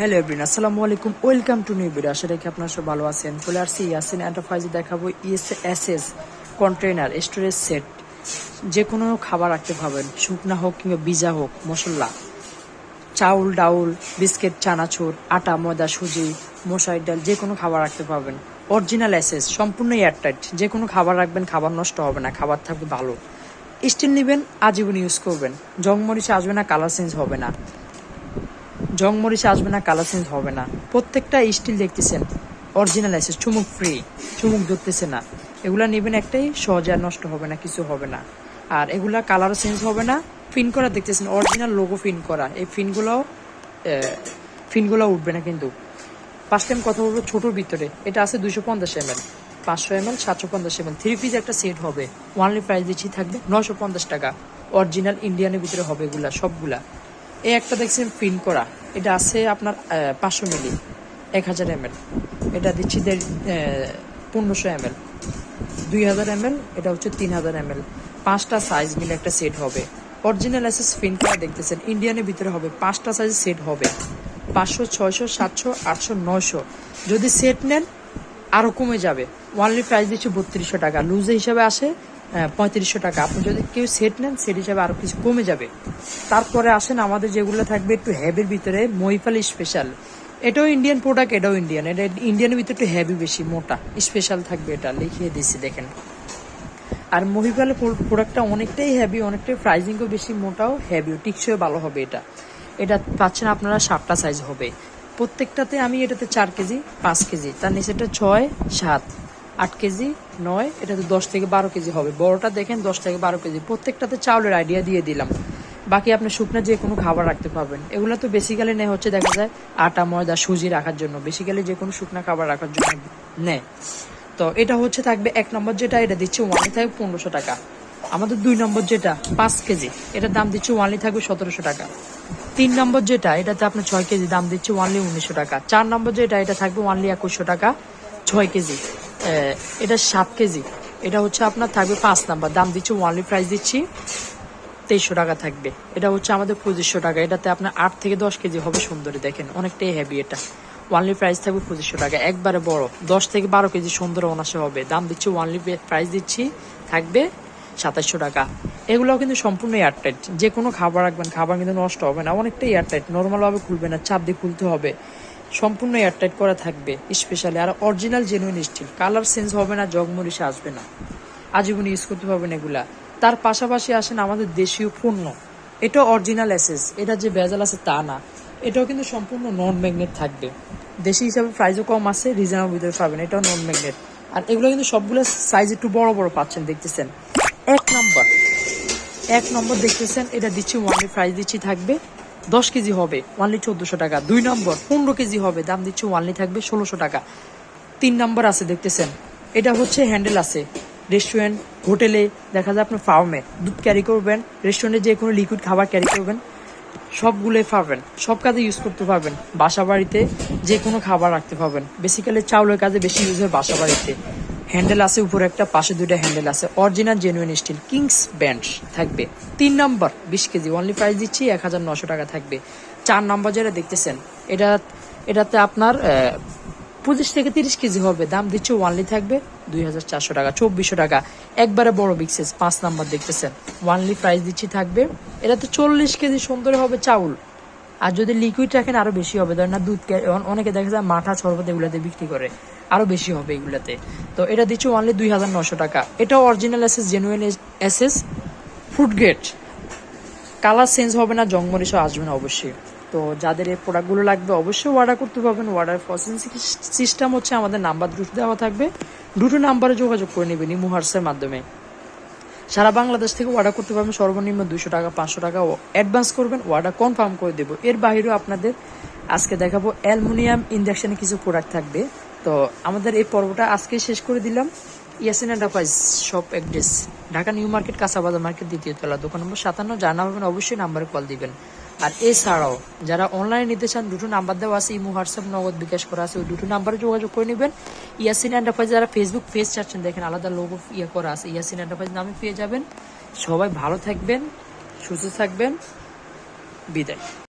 Hello everyone আসসালামু আলাইকুম welcome to new video আশা রেখে আপনারা সব ভালো আছেন। চলে আসছি ইয়াসিন এন্টারপ্রাইজে দেখাবো E S S S container storage set যে কোনো খাবার রাখতে পাবেন শুকনা হোক কিংবা বিজা হোক, মশলা। চাউল, ডাউল, বিস্কিট, চানাচুর, আটা, ময়দা, সুজি মশাই ডাল যে কোনো খাবার রাখতে পারবেন। অরিজিনাল এসেস সম্পূর্ণ এয়ারটাইট যে কোনো খাবার রাখবেন, খাবার নষ্ট হবে না, খাবার থাকবে ভালো। স্টিল নেবেন, আজীবন ইউজ করবেন। জং মরিচে আসবে না কালার চেঞ্জ হবে না। জং মরিচে আসবে না, কালার চেঞ্জ হবে না। প্রত্যেকটা স্টিল দেখতেছেন অরিজিনাল আছে, চুমুক ফ্রি চুমুক ধরতেছে না। এগুলা নেবেন একটাই, সহজে আর নষ্ট হবে না, কিছু হবে না। আর এগুলা কালারও চেঞ্জ হবে না। ফিন করা দেখতেছেন অরিজিনাল লোগো ফিন করা। এই ফিনগুলোও ফিনগুলো উঠবে না কিন্তু। ফার্স্ট টাইম কথা বলব ছোটোর ভিতরে। এটা আছে দুশো পঞ্চাশ এম এল পাঁচশো এম এল সাতশো পঞ্চাশ এম এল থ্রি পিস একটা সেট হবে। ওয়ানলি প্রাইস দিচ্ছি থাকবে নশো পঞ্চাশ টাকা। অরিজিনাল ইন্ডিয়ানের ভিতরে হবে এগুলা, সবগুলা। এই একটা দেখছেন ফিন করা। এটা আছে আপনার পাঁচশো মিলি, এক হাজার এম এটা দিচ্ছি দেড় পনেরোশো এম দুই হাজার এম এটা হচ্ছে তিন হাজার এম পাঁচটা সাইজ মিলে একটা সেট হবে। অরিজিনাল অ্যাসেস ফিন করা দেখতেছেন ইন্ডিয়ানের ভিতরে হবে। পাঁচটা সাইজ সেট হবে। পাঁচশো, ছয়শো, সাতশো, আটশো, নয়শো। যদি সেট নেন আরও কমে যাবে। ওয়ানলি প্রাইস দিচ্ছে বত্রিশশো টাকা। লুজে হিসাবে আসে পঁয়ত্রিশশো টাকা। আপনি যদি কেউ সেট নেন সেট হিসাবে আরও কিছু কমে যাবে। তারপরে আসেন, আমাদের যেগুলো থাকবে একটু হ্যাভির ভিতরে মহিফাল স্পেশাল এটাও ইন্ডিয়ান প্রোডাক্ট এটাও ইন্ডিয়ান এটা ইন্ডিয়ানের ভিতরে একটু হ্যাভি বেশি, মোটা। স্পেশাল থাকবে এটা, লিখিয়ে দিচ্ছি দেখেন। আর মহিফালের প্রোডাক্টটা অনেকটাই হ্যাভি অনেকটাই প্রাইজিংও বেশি, মোটাও হ্যাভিও টিকসই ভালো হবে এটা। এটা পাচ্ছেন আপনারা সাতটা সাইজ হবে। প্রত্যেকটাতে আমি এটাতে চার কেজি, পাঁচ কেজি, তার নিচেটা ছয়, সাত। আট কেজি, নয় এটাতে দশ থেকে বারো কেজি হবে। বড়টা দেখেন, দশ থেকে বারো কেজি। প্রত্যেকটাতে চাউলের আইডিয়া দিয়ে দিলাম। বাকি আপনি শুকনা যে কোনো খাবার রাখতে পারবেন। এগুলো তো বেসিক্যালি নেয় হচ্ছে, দেখা যায়, আটা, ময়দা, সুজি রাখার জন্য। বেসিক্যালি যে কোনো শুকনা খাবার রাখার জন্য নেয়। তো এটা হচ্ছে থাকবে এক নম্বর যেটা, এটা দিচ্ছে ওয়ানলি থাকবে পনেরোশো টাকা। আমাদের দুই নম্বর যেটা, পাঁচ কেজি, এটার দাম দিচ্ছে ওয়ানলি থাকবে সতেরোশো টাকা। তিন নম্বর যেটা, এটাতে আপনার ছয় কেজি দাম দিচ্ছে ওয়ানলি উনিশশো টাকা। চার নম্বর যেটা, এটা থাকবে ওয়ানলি একুশশো টাকা, ছয় কেজি। এটা সাত কেজি। এটা হচ্ছে আপনার থাকবে পাঁচ নাম্বার। দাম দিচ্ছি ওয়ানলি প্রাইস দিচ্ছি তেইশশো টাকা থাকবে। এটা হচ্ছে আমাদের পঁচিশশো টাকা। এটাতে আপনার আট থেকে দশ কেজি হবে সুন্দরী, দেখেন। অনেকটাই হেভি এটা। ওয়ানলি প্রাইস থাকবে পঁচিশশো টাকা। একবারে বড়। দশ থেকে বারো কেজি সুন্দর অনাসে হবে। দাম দিচ্ছি ওয়ানলি প্রাইস দিচ্ছি থাকবে সাতাশশো টাকা। এগুলোও কিন্তু সম্পূর্ণ এয়ারটাইট যে কোনো খাবার রাখবেন, খাবার কিন্তু নষ্ট হবে না। অনেকটাই এয়ারটাইট নর্মালভাবে খুলবে না। চাপ দিয়ে খুলতে হবে। সম্পূর্ণ এয়ারটাইট করা থাকবে স্পেশালি আর original genuine steel colour change হবে না জগমরিসে আসবে না। আজীবন ইউজ করতে পারবেন এগুলা। তার পাশাপাশি আসেন আমাদের দেশীয় পণ্য। এটা অরিজিনাল অ্যাসেস এটা যে ভেজাল আছে তা না। এটাও কিন্তু সম্পূর্ণ নন ম্যাগনেট থাকবে। দেশি হিসাবে প্রাইসও কম আছে রিজনেবল ভিতরে পাবেন, এটাও নন ম্যাগনেট আর এগুলো কিন্তু সবগুলো সাইজ একটু বড় বড় পাচ্ছেন, দেখতেছেন। এক নম্বর এক নম্বর দেখতেছেন, এটা দিচ্ছি ওয়ানলি প্রাইস দিচ্ছি থাকবে। দশ কেজি হবে ওয়ানলি চোদ্দোশো টাকা। দুই নম্বর, পনেরো কেজি হবে, দাম দিচ্ছে ওয়ানলি থাকবে ষোলোশো টাকা। তিন নম্বর আছে, দেখতেছেন, এটা হচ্ছে হ্যান্ডেল আছে। রেস্টুরেন্ট হোটেলে দেখা যায় আপনার ফার্মে দুধ ক্যারি করবেন রেস্টুরেন্টে যে কোনো লিকুইড খাবার ক্যারি করবেন, সবগুলোই পাবেন, সব কাজে ইউজ করতে পারবেন। বাসা বাড়িতে যে কোনো খাবার রাখতে পারবেন। বেসিক্যালি চাউলের কাজে বেশি ইউজ হয় বাসা বাড়িতে হ্যান্ডেল আছে, উপরে একটা, পাশে দুইটা হ্যান্ডেল আছে। Original genuine steel kings band থাকবে। তিন নম্বর, বিশ কেজি অনলি প্রাইস দিচ্ছি, এক হাজার নশো টাকা থাকবে। চার নম্বর যেটা দেখতেছেন, এটা, এটাতে আপনার পঁচিশ থেকে তিরিশ কেজি হবে। দাম দিচ্ছে ওয়ানলি থাকবে দুই হাজার চারশো টাকা, চব্বিশশো টাকা। একবারে বড় বিগ সাইজ পাঁচ নাম্বার দেখতেছেন ওয়ানলি প্রাইস দিচ্ছি থাকবে। এটাতে চল্লিশ কেজি সুন্দর হবে চাউল। আর যদি লিকুইড রাখেন, আরও বেশি হবে। ধরেন না দুধ অনেকে দেখা যায় মাঠা শরবত এগুলাতে বিক্রি করে। আরও বেশি হবে এগুলাতে। তো এটা দিচ্ছে ওয়ানলি দুই হাজার নশো টাকা। এটাও original SS genuine SS food grade colour change হবে না জংমরিচও আসবে না অবশ্যই। তো যাদের এই প্রোডাক্টগুলো লাগবে, অবশ্যই অর্ডার করতে পারবেন। অর্ডার প্রসেসিং সিস্টেম হচ্ছে আমাদের নাম্বার দুটো দেওয়া থাকবে। দুটো নাম্বারে যোগাযোগ করে নেবেন ইমো মাধ্যমে। সারা বাংলাদেশ থেকে অর্ডার করতে পারবেন সর্বনিম্ন দুশো টাকা, পাঁচশো টাকা ও অ্যাডভান্স করবেন। অর্ডার কনফার্ম করে দেবো। এর বাইরেও আপনাদের আজকে দেখাবো অ্যালমোনিয়াম ইঞ্জেকশনে কিছু প্রোডাক্ট থাকবে। তো আমাদের এই পর্বটা আজকে শেষ করে দিলাম। Yasin enterprise shop address Dhaka new market Kachabazar market দ্বিতীয় তলা, দোকান নম্বর সাতান্ন। জানা হবেন অবশ্যই নাম্বারে কল দিবেন। আর এছাড়াও, যারা অনলাইনে নিতে চান, দুটো নাম্বার দেওয়া আছে, ইমো, হোয়াটসঅ্যাপ, নগদ বিকাশ করা আছে, ওই দুটো নাম্বারে যোগাযোগ করে নেবেন। ইয়াসিন এন্টারপ্রাইজ যারা ফেসবুক পেজ চাচ্ছেন, দেখেন আলাদা লোগো ইয়ে করা আছে, ইয়াসিন এন্টারপ্রাইজ নামে পেয়ে যাবেন। সবাই ভালো থাকবেন, সুস্থ থাকবেন। বিদায়।